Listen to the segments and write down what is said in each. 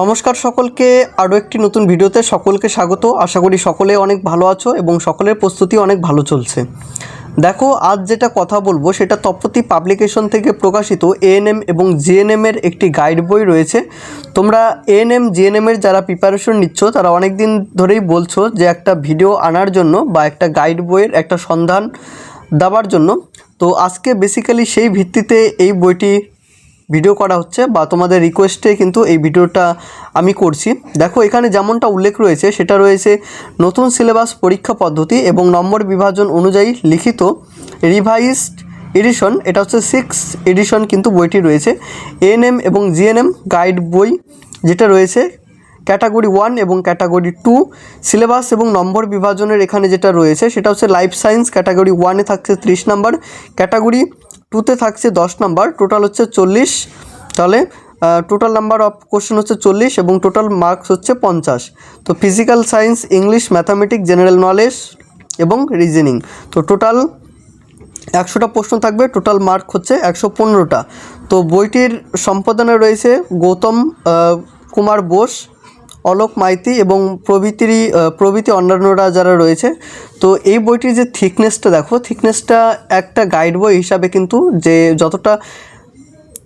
নমস্কার সকলকে, আরও একটি নতুন ভিডিওতে সকলকে স্বাগত। আশা করি সকলে অনেক ভালো আছো এবং সকলের প্রস্তুতি অনেক ভালো চলছে। দেখো, আজ যেটা কথা বলব সেটা তপতি পাবলিকেশন থেকে প্রকাশিত এএনএম এবং জিএনএম এর একটি গাইড বই রয়েছে। তোমরা এএনএম জিএনএমের যারা প্রিপারেশন নিচ্ছ, তারা অনেক দিন ধরেই বলছো যে একটা ভিডিও আনার জন্য বা একটা গাইড বইয়ের একটা সন্ধান দেওয়ার জন্য। তো আজকে বেসিক্যালি সেই ভিত্তিতে এই বইটি ভিডিও করা হচ্ছে বা তোমাদের রিকোয়েস্টে কিন্তু এই ভিডিওটা আমি করছি। দেখো, এখানে যেমনটা উল্লেখ রয়েছে, সেটা রয়েছে নতুন সিলেবাস পরীক্ষা পদ্ধতি এবং নম্বর বিভাজন অনুযায়ী লিখিত রিভাইজড এডিশন এটা হচ্ছে সিক্স এডিশন কিন্তু বইটি রয়েছে। এএনএম এবং জিএনএম গাইড বই যেটা রয়েছে। ক্যাটাগরি ওয়ান এবং ক্যাটাগরি টু সিলেবাস এবং নম্বর বিভাজনের এখানে যেটা রয়েছে, সেটা হচ্ছে লাইফ সায়েন্স ক্যাটাগরি ওয়ানে থাকছে ত্রিশ নাম্বার ক্যাটাগরি টুতে থাকছে দশ নাম্বার টোটাল হচ্ছে চল্লিশ। তাহলে টোটাল নাম্বার অফ কোশ্চেন হচ্ছে চল্লিশ এবং টোটাল মার্কস হচ্ছে পঞ্চাশ। তো physical science English mathematics general knowledge এবং রিজনিং তো টোটাল একশোটা প্রশ্ন থাকবে টোটাল মার্ক হচ্ছে একশো পনেরোটা। তো বইটির সম্পাদনা রয়েছে গৌতম কুমার বোস অলোক মাইতি এবং প্রভৃতিরই প্রভৃতি অন্যান্যরা যারা রয়েছে, তো এই বইটির যে থিকনেসটা দেখো, থিকনেসটা একটা গাইড বই হিসাবে কিন্তু যে যতটা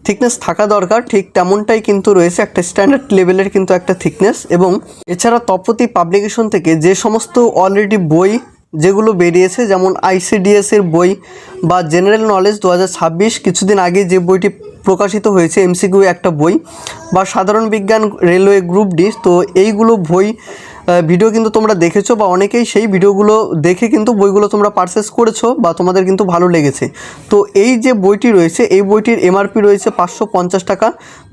থিকনেস থাকা দরকার, ঠিক তেমনটাই কিন্তু রয়েছে একটা স্ট্যান্ডার্ড লেভেলের কিন্তু একটা থিকনেস এবং এছাড়া তপতি পাবলিকেশন থেকে যে সমস্ত অলরেডি বই যেগুলো বেরিয়েছে, যেমন আইসিডিএসের বই বা জেনারেল নলেজ দু হাজার ছাব্বিশ। কিছুদিন আগে যে বইটি প্রকাশিত হয়েছে এমসিকিউ একটা বই বা সাধারণ বিজ্ঞান রেলওয়ে গ্রুপ ডি, তো এইগুলো বই ভিডিও কিন্তু তোমরা দেখেছ বা অনেকেই সেই ভিডিওগুলো দেখে কিন্তু বইগুলো তোমরা পারচেস করেছ বা তোমাদের কিন্তু ভালো লেগেছে। তো এই যে বইটি রয়েছে, এই বইটির এমআরপি রয়েছে পাঁচশো পঞ্চাশ টাকা।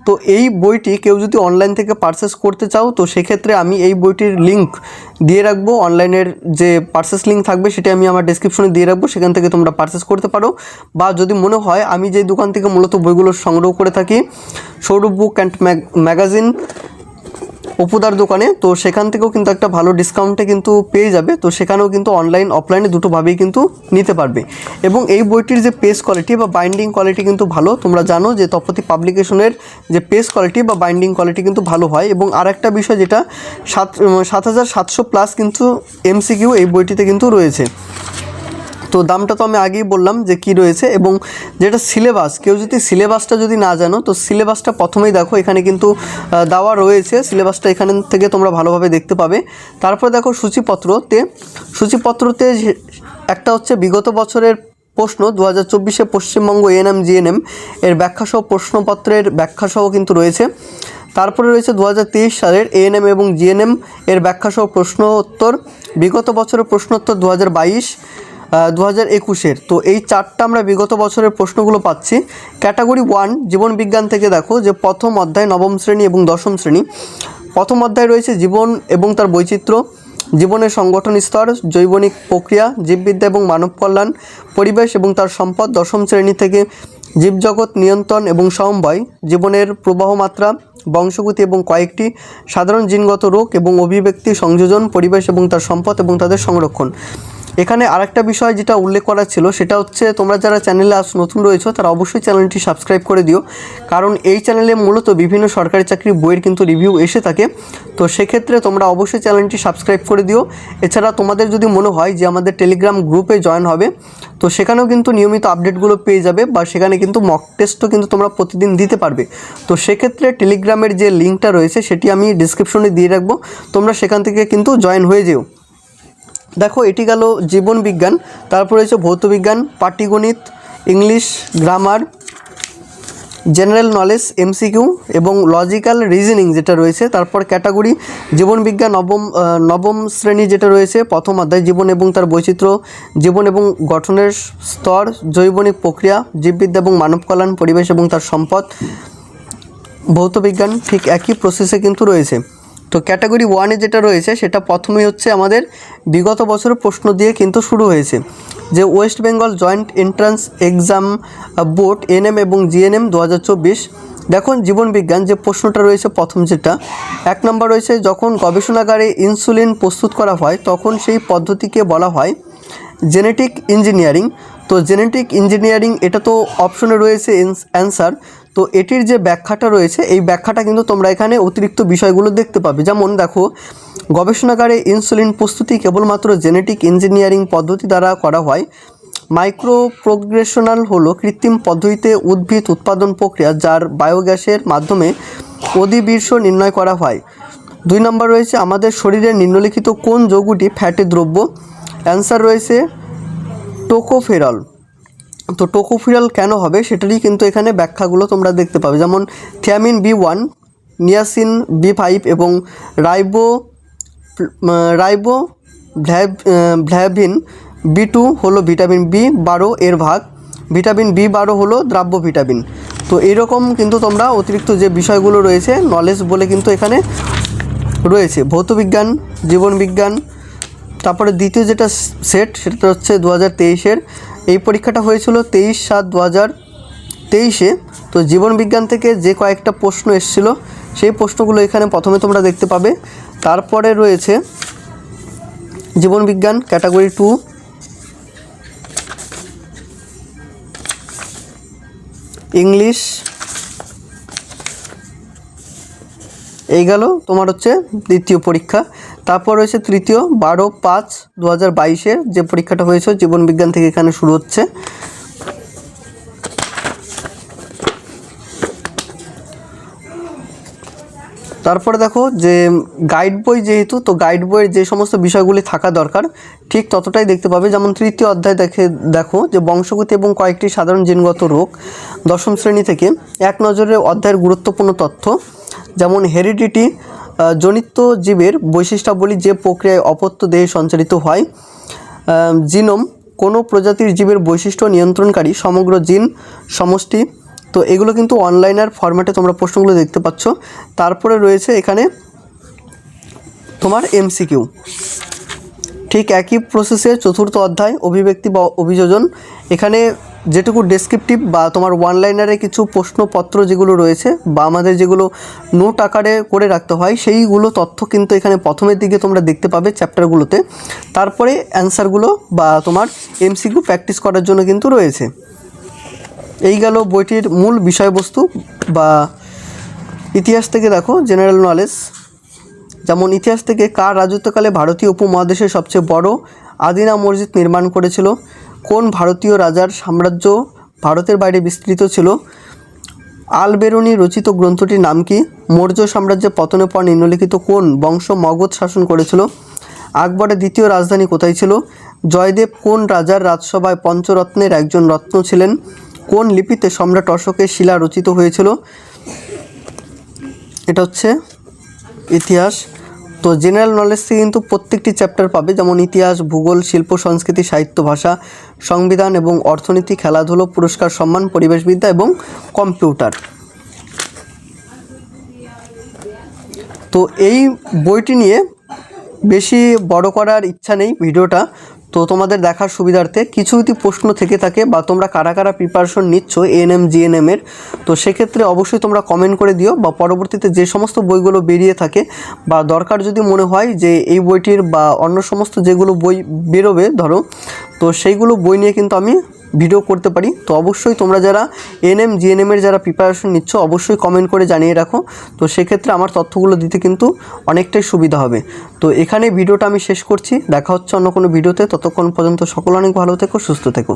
তো এই বইটি কেউ যদি অনলাইন থেকে পারচেস করতে চাও, তো সেক্ষেত্রে আমি এই বইটির লিঙ্ক দিয়ে রাখব। অনলাইনের যে পারচেস লিঙ্ক থাকবে, সেটা আমি আমার ডিসক্রিপশনে দিয়ে রাখব। সেখান থেকে তোমরা পারচেস করতে পারো। বা যদি মনে হয়, আমি যে দোকান থেকে মূলত বইগুলো সংগ্রহ করে থাকি সৌরভ বুক অ্যান্ড ম্যাগাজিন অপুদার দোকানে, তো সেখান থেকেও কিন্তু একটা ভালো ডিসকাউন্টে কিন্তু পেয়ে যাবে। তো সেখানেও কিন্তু অনলাইন অফলাইনে দুটোভাবেই কিন্তু নিতে পারবে। এবং এই বইটির যে পেজ কোয়ালিটি বা বাইন্ডিং কোয়ালিটি কিন্তু ভালো। তোমরা জানো যে তপতি পাবলিকেশনের যে পেজ কোয়ালিটি বা বাইন্ডিং কোয়ালিটি কিন্তু ভালো হয়। এবং আর একটা বিষয় যেটা, সাত সাত হাজার সাতশো প্লাস কিন্তু এমসিকিউ এই বইটিতে কিন্তু রয়েছে। তো দামটা তো আমি আগেই বললাম যে কি রয়েছে এবং যেটা সিলেবাস, কেউ যদি সিলেবাসটা যদি না জানো, তো সিলেবাসটা প্রথমেই দেখো, এখানে কিন্তু দেওয়া রয়েছে। সিলেবাসটা এখান থেকে তোমরা ভালোভাবে দেখতে পাবে। তারপরে দেখো সূচিপত্রতে সূচিপত্রতে একটা হচ্ছে বিগত বছরের প্রশ্ন দু হাজার চব্বিশে পশ্চিমবঙ্গ এএনএম জিএনএম এর ব্যাখ্যাসহ, প্রশ্নপত্রের ব্যাখ্যাসহ কিন্তু রয়েছে। তারপরে রয়েছে দুহাজার তেইশ সালের এএনএম এবং জিএনএম এর ব্যাখ্যাসহ প্রশ্নোত্তর। বিগত বছরের প্রশ্নোত্তর দু হাজার বাইশ। দু হাজার একুশের। তো এই চারটা আমরা বিগত বছরের প্রশ্নগুলো পাচ্ছি। ক্যাটাগরি ওয়ান, জীবন বিজ্ঞান থেকে দেখো যে প্রথম অধ্যায়, নবম শ্রেণি এবং দশম শ্রেণি। প্রথম অধ্যায় রয়েছে জীবন এবং তার বৈচিত্র্য, জীবনের সংগঠন স্তর, জৈবনিক প্রক্রিয়া, জীববিদ্যা এবং মানব কল্যাণ, পরিবেশ এবং তার সম্পদ, দশম শ্রেণি থেকে জীবজগৎ নিয়ন্ত্রণ এবং সমন্বয় জীবনের প্রবাহমাত্রা বংশগতি এবং কয়েকটি, সাধারণ জিনগত রোগ এবং অভিব্যক্তি সংযোজন, পরিবেশ এবং তার সম্পদ এবং তাদের সংরক্ষণ। এখানে আরেকটা বিষয় যেটা উল্লেখ করা ছিল, সেটা হচ্ছে তোমরা যারা চ্যানেলে আজ নতুন রয়েছো, তারা অবশ্যই চ্যানেলটি সাবস্ক্রাইব করে দিও। কারণ এই চ্যানেলে মূলত বিভিন্ন সরকারি চাকরির বইয়ের কিন্তু রিভিউ এসে থাকে। তো সেক্ষেত্রে তোমরা অবশ্যই চ্যানেলটি সাবস্ক্রাইব করে দিও। এছাড়া তোমাদের যদি মনে হয় যে আমাদের টেলিগ্রাম গ্রুপে জয়েন হবে, তো সেখানেও কিন্তু নিয়মিত আপডেটগুলো পেয়ে যাবে বা সেখানে কিন্তু মক টেস্টও কিন্তু তোমরা প্রতিদিন দিতে পারবে। তো সেক্ষেত্রে টেলিগ্রামের যে লিঙ্কটা রয়েছে, সেটি আমি ডিসক্রিপশনে দিয়ে রাখব। তোমরা সেখান থেকে কিন্তু জয়েন হয়ে যেও। দেখো, এটি গেল জীবন বিজ্ঞান, তারপর রয়েছে ভৌতবিজ্ঞান পাটিগণিত, English, grammar, general knowledge, MCQ এবং লজিক্যাল রিজনিং যেটা রয়েছে, তারপর ক্যাটাগরি, জীবন বিজ্ঞান নবম নবম শ্রেণি যেটা রয়েছে, প্রথম অধ্যায়, জীবন এবং তার বৈচিত্র্য, জীবন এবং গঠনের স্তর জৈবনিক প্রক্রিয়া, জীববিদ্যা এবং মানব কল্যাণ, পরিবেশ এবং তার সম্পদ ভৌতবিজ্ঞান ঠিক একই প্রসেসে কিন্তু রয়েছে। তো ক্যাটাগরি ওয়ানে যেটা রয়েছে, সেটা প্রথমেই হচ্ছে আমাদের বিগত বছরের প্রশ্ন দিয়ে কিন্তু শুরু হয়েছে। যে West Bengal joint entrance exam board ANM এবং জিএনএম দু হাজার চব্বিশ। দেখুন, জীবন বিজ্ঞান যে প্রশ্নটা রয়েছে, প্রথম যেটা, এক নম্বর রয়েছে, যখন গবেষণাগারে ইনসুলিন প্রস্তুত করা হয়, তখন সেই পদ্ধতিকে বলা হয় জেনেটিক ইঞ্জিনিয়ারিং তো জেনেটিক ইঞ্জিনিয়ারিং এটা তো অপশনে রয়েছে অ্যান্সার তো এটির যে ব্যাখ্যাটা রয়েছে, এই ব্যাখ্যাটা কিন্তু তোমরা এখানে অতিরিক্ত বিষয়গুলো দেখতে পাবে। যেমন দেখো, গবেষণাগারে ইনসুলিন প্রস্তুতি কেবলমাত্র জেনেটিক ইঞ্জিনিয়ারিং পদ্ধতি দ্বারা করা হয়। মাইক্রো প্রোগ্রেশনাল হলো কৃত্রিম পদ্ধতিতে উদ্ভিদ উৎপাদন প্রক্রিয়া যার বায়োগ্যাসের মাধ্যমে অধিবীর্ষ নির্ণয় করা হয়। দুই নম্বর রয়েছে, আমাদের শরীরে নিম্নলিখিত কোন যৌগটি ফ্যাটি দ্রব্য? অ্যান্সার রয়েছে, টোকোফেরল। তো টোকোফিরল কেন হবে সেটারই কিন্তু এখানে ব্যাখ্যাগুলো তোমরা দেখতে পাবে। যেমন thiamine B one, niacin B five এবং রাইবো রাইবো ভ্ল্যাভ ভ্ল্যাভিন বি টু হলো ভিটামিন বি বারো এর ভাগ। ভিটামিন বি বারো হলো দ্রাব্য ভিটামিন। তো এরকম কিন্তু তোমরা অতিরিক্ত যে বিষয়গুলো রয়েছে নলেজ বলে কিন্তু এখানে রয়েছে। ভৌতবিজ্ঞান জীবনবিজ্ঞান তারপরে দ্বিতীয় যেটা সেট সেটা হচ্ছে দু হাজার তেইশের। এই পরীক্ষাটা হয়েছিল তেইশ সাত দু হাজার তেইশে। তো জীবনবিজ্ঞান থেকে যে কয়েকটা প্রশ্ন এসেছিল, সেই প্রশ্নগুলো এখানে প্রথমে তোমরা দেখতে পাবে। তারপরে রয়েছে জীবনবিজ্ঞান ক্যাটাগরি টু। ইংলিশ। এই গেল তোমার হচ্ছে দ্বিতীয় পরীক্ষা। তারপর রয়েছে তৃতীয়, বারো, পাঁচ দু হাজার বাইশের যে পরীক্ষাটা হয়েছে জীবনবিজ্ঞান থেকে এখানে শুরু হচ্ছে। তারপরে দেখো যে গাইড বই যেহেতু, তো গাইড বইয়ের যে সমস্ত বিষয়গুলি থাকা দরকার, ঠিক ততটাই দেখতে পাবে। যেমন তৃতীয় অধ্যায় দেখে দেখো যে বংশগতি এবং কয়েকটি সাধারণ জিনগত রোগ, দশম শ্রেণি থেকে এক নজরে অধ্যায়ের গুরুত্বপূর্ণ তথ্য, যেমন হেরিডিটি জনিত জীবের বৈশিষ্ট্যাবলী যে প্রক্রিয়ায় অপত্য দেহে সঞ্চারিত হয় জিনোম কোনো প্রজাতির জীবের বৈশিষ্ট্য নিয়ন্ত্রণকারী সমগ্র জিন সমষ্টি। তো এগুলো কিন্তু অনলাইনের ফরম্যাটে তোমরা প্রশ্নগুলো দেখতে পাচ্ছ। তারপরে রয়েছে এখানে তোমার এমসিকিউ ঠিক একই প্রসেসে চতুর্থ অধ্যায়, অভিব্যক্তি বা অভিযোজন। এখানে যেটুকু ডেসক্রিপটিভ বা তোমার ওয়ান লাইনারে কিছু প্রশ্নপত্র যেগুলো রয়েছে বা আমাদের যেগুলো নোট আকারে করে রাখতে হয়, সেইগুলো তথ্য কিন্তু এখানে প্রথমের দিকে তোমরা দেখতে পাবে চ্যাপ্টারগুলোতে তারপরে অ্যান্সারগুলো বা তোমার এমসিকিউ প্র্যাকটিস করার জন্য কিন্তু রয়েছে। এই গেল বইটির মূল বিষয়বস্তু বা ইতিহাস থেকে দেখো জেনারেল নলেজ যেমন ইতিহাস থেকে কার রাজত্বকালে ভারতীয় উপমহাদেশের সবচেয়ে বড় আদিনা মসজিদ নির্মাণ করেছিল কোন ভারতীয় রাজার সাম্রাজ্য ভারতের বাইরে বিস্তৃত ছিল? আল বেরুনি রচিত গ্রন্থটির নাম কি? মৌর্য সাম্রাজ্যের পতনের পর নিম্নলিখিত কোন বংশ মগধ শাসন করেছিল? আকবরের দ্বিতীয় রাজধানী কোথায় ছিল? জয়দেব কোন রাজার রাজসভায় পঞ্চরত্নের একজন রত্ন ছিলেন? কোন লিপিতে সম্রাট অশোকের শিলা রচিত হয়েছিল? এটা হচ্ছে ইতিহাস। তো জেনারেল নলেজ থেকে কিন্তু প্রত্যেকটি চ্যাপ্টার পাবে, যেমন ইতিহাস, ভূগোল, শিল্প, সংস্কৃতি, সাহিত্য, ভাষা, সংবিধান এবং অর্থনীতি, খেলাধুলো, পুরস্কার, সম্মান, পরিবেশবিদ্যা এবং কম্পিউটার তো এই বইটি নিয়ে বেশি বড় করার ইচ্ছা নেই ভিডিওটা। তো তোমাদের দেখার সুবিধার্থে কিছু যদি প্রশ্ন থেকে থাকে বা তোমরা কারা কারা প্রিপারেশন নিচ্ছ এএনএম জিএনএম এর, তো সেক্ষেত্রে অবশ্যই তোমরা কমেন্ট করে দিও বা পরবর্তীতে যে সমস্ত বইগুলো বেরিয়ে থাকে বা দরকার যদি মনে হয় যে এই বইটির বা অন্য সমস্ত যেগুলো বই বেরোবে, ধরো, তো সেইগুলো বই নিয়ে কিন্তু আমি ভিডিও করতে পারি, তো অবশ্যই তোমরা যারা এনএম জিএনএমের যারা প্রিপারেশন নিচ্ছ, অবশ্যই কমেন্ট করে জানিয়ে রাখো। তো সেক্ষেত্রে আমার তথ্যগুলো দিতে কিন্তু অনেকটাই সুবিধা হবে। তো এখানে ভিডিওটা আমি শেষ করছি। দেখা হচ্ছে অন্য কোনো ভিডিওতে। ততক্ষণ পর্যন্ত সকল অনেক ভালো থেকো, সুস্থ থেকো।